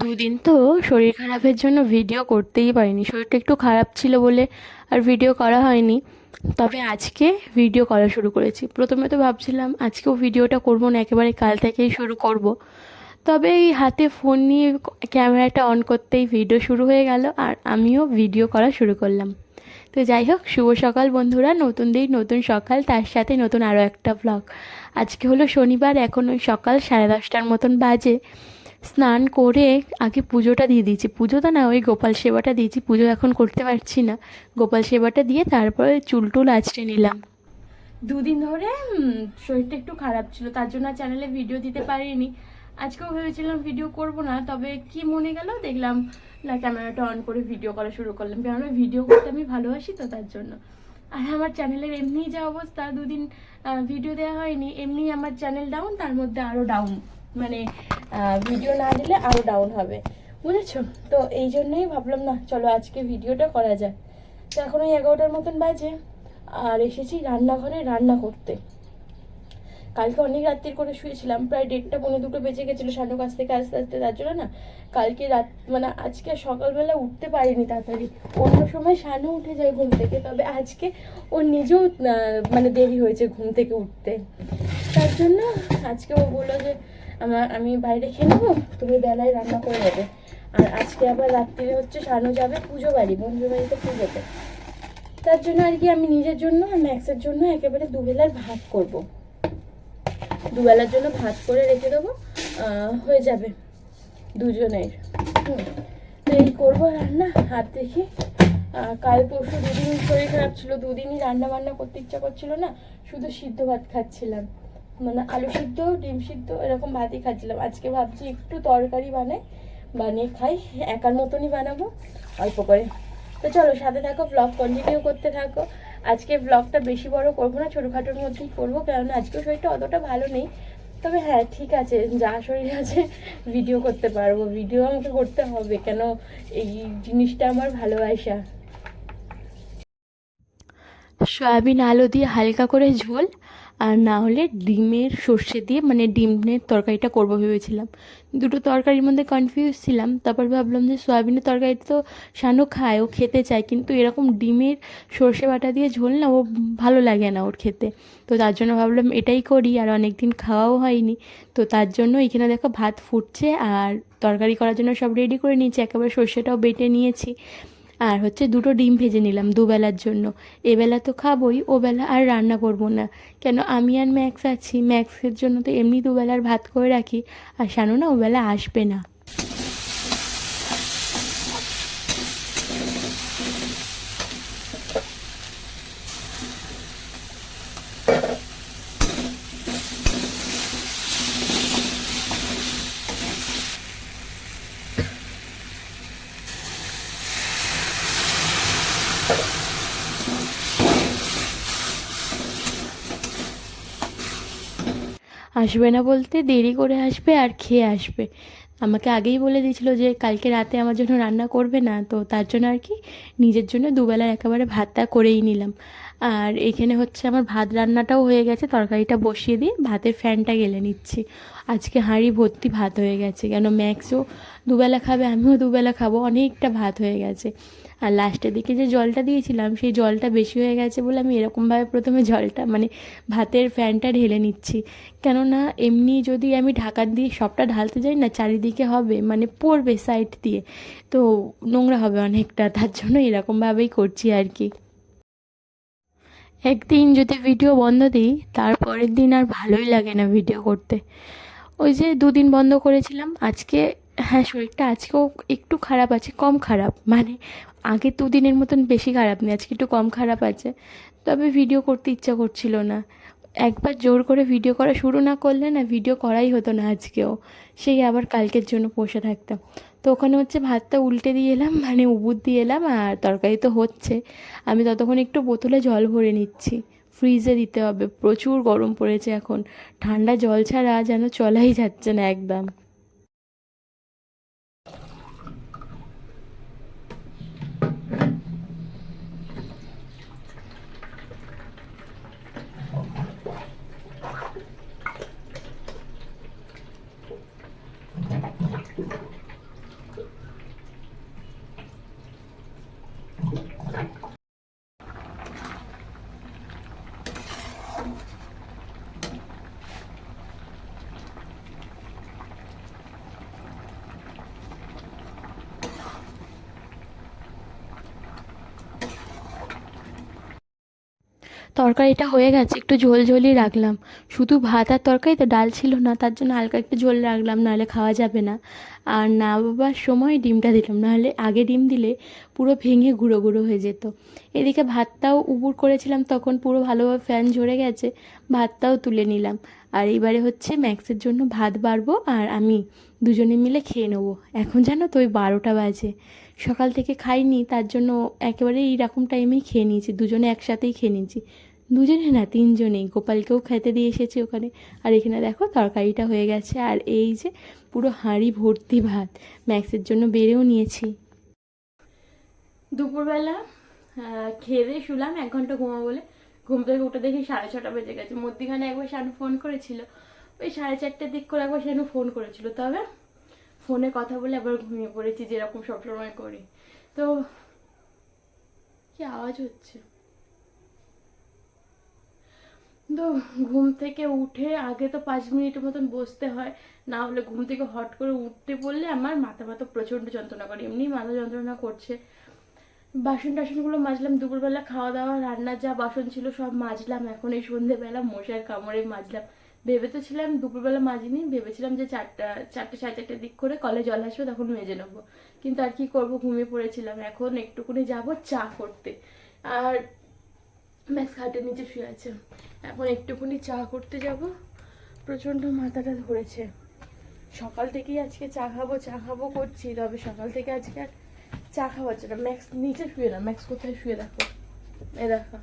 দুদিন তো শরীর খারাপের জন্য ভিডিও করতেই পারিনি। শরীরটা একটু খারাপ ছিল বলে আর ভিডিও করা হয়নি। তবে আজকে ভিডিও করা শুরু করেছি। প্রথমে তো ভাবছিলাম আজকেও ভিডিওটা করব না, একেবারে কাল থেকেই শুরু করব। তবে এই হাতে ফোন নিয়ে ক্যামেরাটা অন করতেই ভিডিও শুরু হয়ে গেল আর আমিও ভিডিও করা শুরু করলাম। তো যাই হোক, শুভ সকাল বন্ধুরা। নতুন দিন, নতুন সকাল। তার সাথে নতুন আরও একটা ব্লগ আজকে হলো শনিবার, এখন ওই সকাল সাড়ে দশটার মতন বাজে। স্নান করে আগে পুজোটা দিয়ে দিয়েছি। পুজোটা না, ওই গোপাল সেবাটা দিয়েছি, পুজো এখন করতে পারছি না। গোপাল সেবাটা দিয়ে তারপরে চুল টুল আঁচড়ে নিলাম। দুদিন ধরে শরীরটা একটু খারাপ ছিল, তার জন্য চ্যানেলে ভিডিও দিতে পারিনি। আজকেও ভেবেছিলাম ভিডিও করব না, তবে কি মনে গেল, দেখলাম না ক্যামেরাটা অন করে ভিডিও করা শুরু করলাম। কেননা ভিডিও করতে আমি ভালোবাসি তো, তার জন্য। আর আমার চ্যানেলের এমনিই যা অবস্থা, দুদিন ভিডিও দেওয়া হয়নি এমনি আমার চ্যানেল ডাউন তার মধ্যে আরও ডাউন মানে ভিডিও না দিলে আরও ডাউন হবে। বুঝেছ? তো এই জন্যই ভাবলাম, না, চলো আজকে ভিডিওটা করা যায় তো এখন ওই এগারোটার মতন বাজে, আর এসেছি রান্নাঘরে রান্না করতে। কালকে অনেক রাত্রির করে শুয়েছিলাম, প্রায় দেড়টা পৌনে দুটো বেজে গেছিল সানু কাছ থেকে আস্তে আস্তে, তার জন্য না, কালকে রাত মানে আজকে সকালবেলা উঠতে পারিনি তাড়াতাড়ি। অন্য সময় শানু উঠে যায় ঘুম থেকে, তবে আজকে ও নিজেও মানে দেরি হয়েছে ঘুম থেকে উঠতে। তার জন্য আজকে ও বলল যে, আমার, আমি বাইরে খেয়ে নেব, তুমি বেলায় রান্না করে নেবে। আর আজকে আবার রাত্রিরে হচ্ছে শানু যাবে পুজো বাড়ি, বন্ধুর বাড়িতে পুজোতে। তার জন্য আর কি আমি নিজের জন্য আর ম্যাক্সের জন্য একেবারে দুবেলার ভাত করব। দুবেলার জন্য ভাত করে রেখে দেবো হয়ে যাবে দুজনের। তো এই করব রান্না, হাত দেখি। কাল পরশু দুদিন শরীর খারাপ ছিল, দুদিনই রান্না বান্না করতে ইচ্ছা করছিল না, শুধু সিদ্ধ ভাত খাচ্ছিলাম। মানে আলু সিদ্ধ, ডিম সিদ্ধ, এরকম ভাতই খাচ্ছিলাম। আজকে ভাবছি একটু তরকারি বানাই, বানিয়ে খাই, একার মতনই বানাবো, অল্প করে। তো চলো, সাথে থাকো ব্লগ কন্টিনিউ করতে থাকো। আজকে ব্লগটা বেশি বড় করব না, ছোটোখাটোর মধ্যেই করব, কেননা আজকেও শরীরটা অতটা ভালো নেই। তবে হ্যাঁ ঠিক আছে, যা শরীর আছে ভিডিও করতে পারব। ভিডিও আমাকে করতে হবে, কেন এই জিনিসটা আমার ভালোবাসা। সয়াবিন আলু দিয়ে হালকা করে ঝোল, আর না হলে ডিমের সর্ষে দিয়ে মানে ডিমের তরকারিটা করব ভেবেছিলাম। দুটো তরকারির মধ্যে কনফিউজ ছিলাম, তারপর ভাবলাম যে সয়াবিনের তরকারি তো শানু খায়, ও খেতে চায়, কিন্তু এরকম ডিমের সর্ষে বাটা দিয়ে ঝোল না, ও ভালো লাগে না ওর খেতে। তো তার জন্য ভাবলাম এটাই করি, আর অনেক দিন খাওয়াও হয়নি। তো তার জন্য এখানে দেখো ভাত ফুটছে, আর তরকারি করার জন্য সব রেডি করে নিয়েছি, একেবারে সর্ষেটাও বেটে নিয়েছি। আর হচ্ছে দুটো ডিম ভেজে নিলাম দুবেলার জন্য। এবেলা তো খাবোই, ওবেলা আর রান্না করব না। কেন আমি আর ম্যাক্স আছি, ম্যাক্সের জন্য তো এমনি দুবেলার ভাত করে রাখি। আর শানু না ওবেলা আসবে না। আসবে না বলতে দেরি করে আসবে আর খেয়ে আসবে। আমাকে আগেই বলে দিয়েছিল যে কালকে রাতে আমার জন্য রান্না করবে না, তো তার জন্য আর কি নিজের জন্য দুবেলার একেবারে ভাতটা করেই নিলাম। আর এখানে হচ্ছে আমার ভাত রান্নাটাও হয়ে গেছে, তরকারিটা বসিয়ে দিয়ে ভাতের ফ্যানটা গেলে নিচ্ছি। আজকে হাঁড়ি ভর্তি ভাত হয়ে গেছে, কেন ম্যাক্সও দুবেলা খাবে, আমিও দুবেলা খাব, অনেকটা ভাত হয়ে গেছে। আর লাস্টের দিকে যে জলটা দিয়েছিলাম, সেই জলটা বেশি হয়ে গেছে বলে আমি এরকমভাবে প্রথমে জলটা মানে ভাতের ফ্যানটা ঢেলে নিচ্ছি। কেননা এমনি যদি আমি ঢাকা দিয়ে সবটা ঢালতে যাই না, চারিদিকে হবে মানে পড়বে সাইড দিয়ে, তো নোংরা হবে অনেকটা, তার জন্য এরকমভাবেই করছি আর কি। একদিন যদি ভিডিও বন্ধ দিই তারপরের দিন আর ভালোই লাগে না ভিডিও করতে। ওই যে দুদিন বন্ধ করেছিলাম, আজকে হ্যাঁ শরীরটা আজকেও একটু খারাপ আছে, কম খারাপ। মানে আগে দুদিনের মতন বেশি খারাপ নেই, আজকে একটু কম খারাপ আছে। তবে ভিডিও করতে ইচ্ছা করছিল না। একবার জোর করে ভিডিও করা শুরু না করলে না ভিডিও করাই হতো না আজকেও। সেই আবার কালকের জন্য বসে থাকতাম। তো ওখানে হচ্ছে ভাতটা উল্টে দিয়ে এলাম মানে উবুর দিয়ে এলাম আর তরকারি তো হচ্ছে। আমি ততক্ষণ একটু বোতলে জল ভরে নিচ্ছি। ফ্রিজে দিতে হবে। প্রচুর গরম পড়েছে এখন। ঠান্ডা জল ছাড়া যেন চলাই যাচ্ছে না একদম। তরকারিটা হয়ে গেছে, একটু ঝোল ঝোলই রাখলাম। শুধু ভাত আর তরকারি তো, ডাল ছিল না, তার জন্য হালকা একটু ঝোল রাখলাম, নাহলে খাওয়া যাবে না। আর না বাবার সময় ডিমটা দিলাম, নাহলে আগে ডিম দিলে পুরো ভেঙে গুঁড়ো গুঁড়ো হয়ে যেত। এদিকে ভাতটাও উবুর করেছিলাম, তখন পুরো ভালোভাবে ফ্যান ঝরে গেছে, ভাতটাও তুলে নিলাম। আর এইবারে হচ্ছে ম্যাক্সের জন্য ভাত বাড়বো আর আমি দুজনে মিলে খেয়ে নেব। এখন জানো তো ওই বারোটা বাজে। সকাল থেকে খাইনি, তার জন্য একেবারে এইরকম টাইমেই খেয়ে নিয়েছি, দুজনে একসাথেই খেয়ে নিয়েছি। দুজনে না, তিনজনেই। গোপালকেও খেতে দিয়ে এসেছি ওখানে। আর এখানে দেখো, তরকারিটা হয়ে গেছে। আর এই যে পুরো হাঁড়ি ভর্তি ভাত, ম্যাক্সের জন্য বেড়েও নিয়েছি। দুপুরবেলা খেয়ে দিয়ে শুলাম, এক ঘণ্টা ঘুমা বলে। ঘুম থেকে উঠে দেখি সাড়ে ছটা বেজে গেছে। মধ্যিখানে একবার শানু ফোন করেছিল। ওই সাড়ে চারটের দিক করে একবার শানু ফোন করেছিল। তবে ফোনে কথা বলে আবার ঘুমিয়ে পড়েছি, যেরকম সবসময় করি। তো, কি আওয়াজ হচ্ছে? তো ঘুম থেকে উঠে আগে তো পাঁচ মিনিটের মতন বসতে হয়, না হলে ঘুম থেকে হট করে উঠতে বললে আমার মাথা ব্যথা প্রচণ্ড যন্ত্রণা করে এমনি মাথা যন্ত্রণা করছে। বাসন টাসনগুলো মাজলাম, দুপুরবেলা খাওয়া দাওয়া রান্নার যা বাসন ছিল সব মাজলাম, এখন এই সন্ধেবেলা মশার কামড়ে মাজলাম। ভেবে তো ছিলাম দুপুরবেলা মাজিনি, ভেবেছিলাম যে চারটা, চারটে সাড়ে চারটের দিক করে কলে জল আসবে, তখন মেজে নেব। কিন্তু আর কি করব, ঘুমিয়ে পড়েছিলাম, এখন একটুকুনি যাব চা করতে। আর ম্যাক্স খাটের নিচে শুয়ে আছে। এখন একটুকুনি চা করতে যাব। প্রচণ্ড মাথাটা ধরেছে। সকাল থেকেই আজকে চা খাব চা খাব করছি, তবে সকাল থেকে আজকে আর চা খাওয়া না। ম্যাক্স, নিচে শুয়ে না, ম্যাক্স কোথায় শুয়ে দেখো। এ দেখো।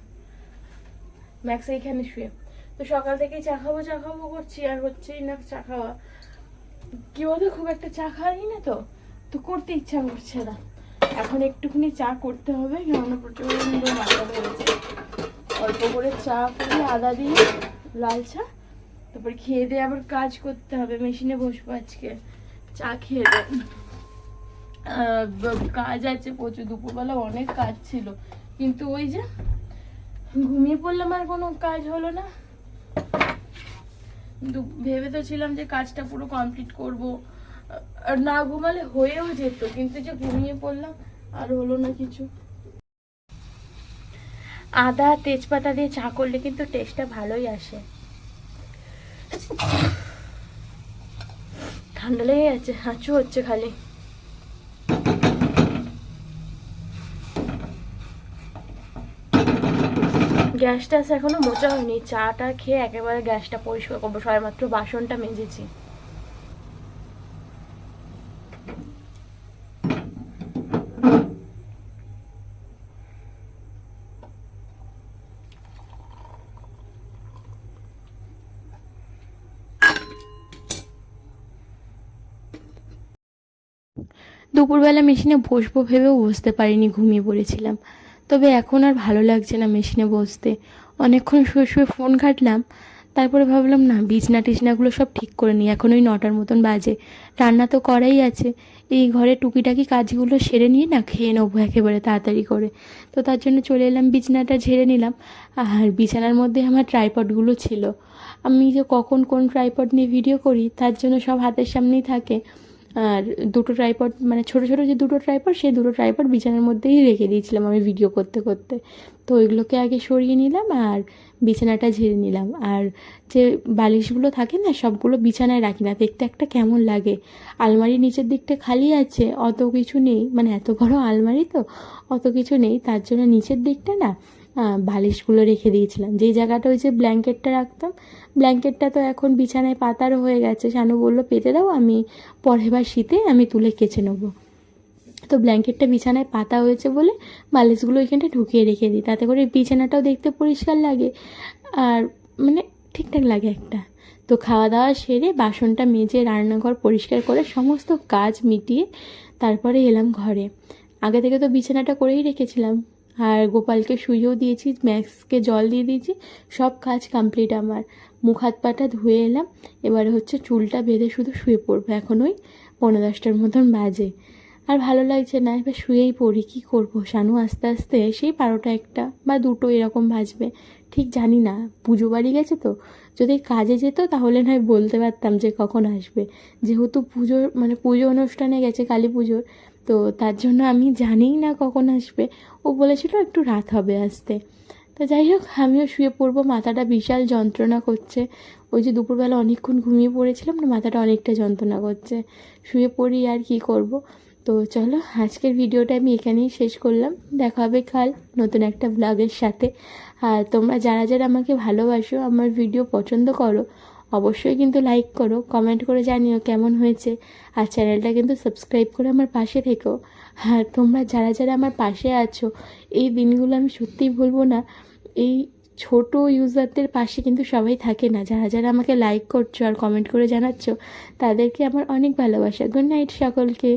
ম্যাক্স এইখানে শুয়ে। তো সকাল থেকেই চা খাব চা খাব করছি, আর হচ্ছেই না চা খাওয়া। কি বলতো, খুব একটা চা খাই না তো। তো করতে ইচ্ছা করছে না। এখন একটুখানি চা করতে হবে, কেননা প্রচণ্ড মাথা ধরেছে। অল্প করে চা করে আদা দিয়ে লাল চা তারপর খেয়ে দিয়ে আবার কাজ করতে হবে। মেশিনে বসবো আজকে। চা খেয়ে দে আহ, ব- কাজ আছে প্রচুর। দুপুরবেলা অনেক কাজ ছিল। কিন্তু ওই যে ঘুমিয়ে পড়লাম আর কোনো কাজ হলো না। ভেবে তো ছিলাম যে কাজটা পুরো কমপ্লিট করব। আর না ঘুমালে হয়েও যেত কিন্তু যে ঘুমিয়ে পড়লাম আর হলো না কিছু। আদা, তেজপাতা দিয়ে চা করলে কিন্তু টেস্টটা ভালোই আসে। ঠান্ডা লেগে যাচ্ছে হাঁচু হচ্ছে খালি। গ্যাসটা এখনও মোচা হয়নি, চাটা খেয়ে একেবারে গ্যাসটা পরিষ্কার করব, সবেমাত্র বাসনটা মেজেছি। দুপুরবেলা মেশিনে বসবো ভেবেও বসতে পারিনি, ঘুমিয়ে পড়েছিলাম। তবে এখন আর ভালো লাগছে না মেশিনে বসতে। অনেকক্ষণ শুয়ে শুয়ে ফোন ঘাটলাম, তারপরে ভাবলাম, না, বিছনা টিছনাগুলো সব ঠিক করে নিই, এখন ওই নটার মতন বাজে। রান্না তো করাই আছে। এই ঘরে টুকিটাকি কাজগুলো সেরে নিয়ে না খেয়ে নেব একেবারে তাড়াতাড়ি করে। তো তার জন্য চলে এলাম, বিছানাটা ঝেড়ে নিলাম। আর বিছানার মধ্যে আমার ট্রাইপডগুলো ছিল। আমি যে কখন কোন ট্রাইপড নিয়ে ভিডিও করি, তার জন্য সব হাতের সামনেই থাকে। আর দুটো ট্রাইপড মানে ছোটো ছোটো যে দুটো ট্রাইপড সেই দুটো ট্রাইপড বিছানার মধ্যেই রেখে দিয়েছিলাম আমি ভিডিও করতে করতে। তো ওইগুলোকে আগে সরিয়ে নিলাম আর বিছানাটা ঝেড়ে নিলাম। আর যে বালিশগুলো থাকে না, সবগুলো বিছানায় রাখি না। দেখতে একটা কেমন লাগে। আলমারির নিচের দিকটা খালি আছে, অত কিছু নেই। মানে এত বড় আলমারি তো, অত কিছু নেই। তার জন্য নিচের দিকটা না বালিশগুলো রেখে দিয়েছিলাম। যেই জায়গাটা ওই যে ব্ল্যাঙ্কেটটা রাখতাম, ব্ল্যাঙ্কেটটা তো এখন বিছানায় পাতারও হয়ে গেছে। শানু বলল, পেতে দাও, আমি পরে বা শীতে আমি তুলে কেচে নেব। তো ব্ল্যাঙ্কেটটা বিছানায় পাতা হয়েছে বলে বালিশগুলো ওইখানটা ঢুকিয়ে রেখে দিই। তাতে করে বিছানাটাও দেখতে পরিষ্কার লাগে। আর মানে ঠিকঠাক লাগে একটা। তো খাওয়া দাওয়া সেরে বাসনটা মেজে রান্নাঘর পরিষ্কার করে সমস্ত কাজ মিটিয়ে তারপরে এলাম ঘরে। আগে থেকে তো বিছানাটা করেই রেখেছিলাম। আর গোপালকে শুয়েও দিয়েছি, ম্যাক্সকে জল দিয়ে দিয়েছি, সব কাজ কমপ্লিট আমার। মুখ হাত পাটা ধুয়ে এলাম, এবারে হচ্ছে চুলটা বেঁধে শুধু শুয়ে পড়ব। এখন ওই পনেরো দশটার মতন বাজে। আর ভালো লাগছে না, এবার শুয়েই পড়ি, কী করব? শানু আস্তে আস্তে সেই বারোটা একটা বা দুটো এরকম বাজবে। ঠিক জানি না, পুজো বাড়ি গেছে তো, যদি কাজে যেত তাহলে নয় বলতে পারতাম যে কখন আসবে। যেহেতু পুজোর মানে পুজো অনুষ্ঠানে গেছে কালী পুজোর তো তার জন্য আমি জানিই না কখন আসবে। ও বলেছিল একটু রাত হবে আসতে। তো যাই হোক, আমিও শুয়ে পড়ব। মাথাটা বিশাল যন্ত্রণা করছে। ওই যে দুপুরবেলা অনেকক্ষণ ঘুমিয়ে পড়েছিলাম না, মাথাটা অনেকটা যন্ত্রণা করছে। শুয়ে পড়ি আর কি করব। তো চলো, আজকের ভিডিওটা আমি এখানেই শেষ করলাম। দেখা হবে কাল নতুন একটা ব্লগের সাথে। আর তোমরা যারা যারা আমাকে ভালোবাসো, আমার ভিডিও পছন্দ করো অবশ্যই কিন্তু লাইক করো কমেন্ট করে জানিও কেমন হয়েছে। আর চ্যানেলটা কিন্তু সাবস্ক্রাইব করে আমার পাশে থেকো। হ্যাঁ তোমরা যারা যারা আমার পাশে আছো, এই দিনগুলো আমি সত্যিই ভুলবো না। এই ছোট ইউজারদের পাশে কিন্তু সবাই থাকে না। যারা যারা আমাকে লাইক করছ আর কমেন্ট করে জানাচ্ছ, তাদেরকে আমার অনেক ভালোবাসা। গুড নাইট সকলকে।